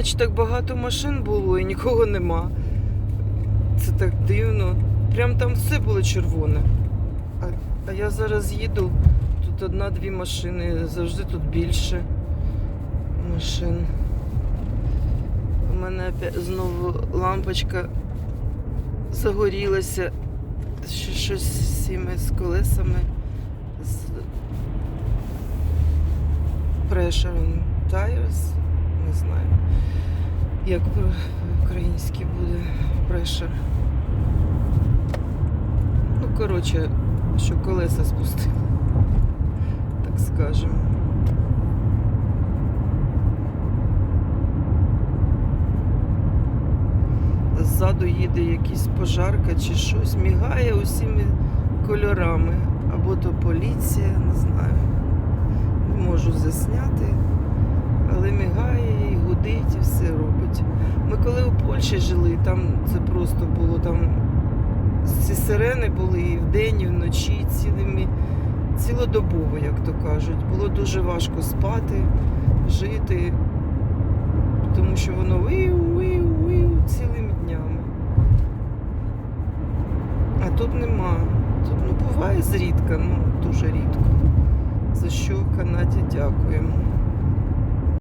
Значить, так багато машин було і нікого нема. Це так дивно. Прям там все було червоне. А, а я зараз їду, тут одна-дві машини, завжди тут більше машин. У мене знову лампочка загорілася. Ще щось з цими з колесами. З pressure tires. Не знаю. Як по-українськи буде pressure. Ну, коротше, що колеса спустили. Так скажемо. Ззаду їде якийсь пожарка чи щось, мігає усіми кольорами. Або то поліція, не знаю. Не можу засняти, коли у Польщі жили, там це просто було там. Ці сирени були і вдень, і вночі, цілими, цілодобово, як то кажуть. Було дуже важко спати, жити, тому що воно виу, виу, виу цілими днями. А тут нема. Тут ну, буває зрідка, ну дуже рідко. За що Канаді дякуємо.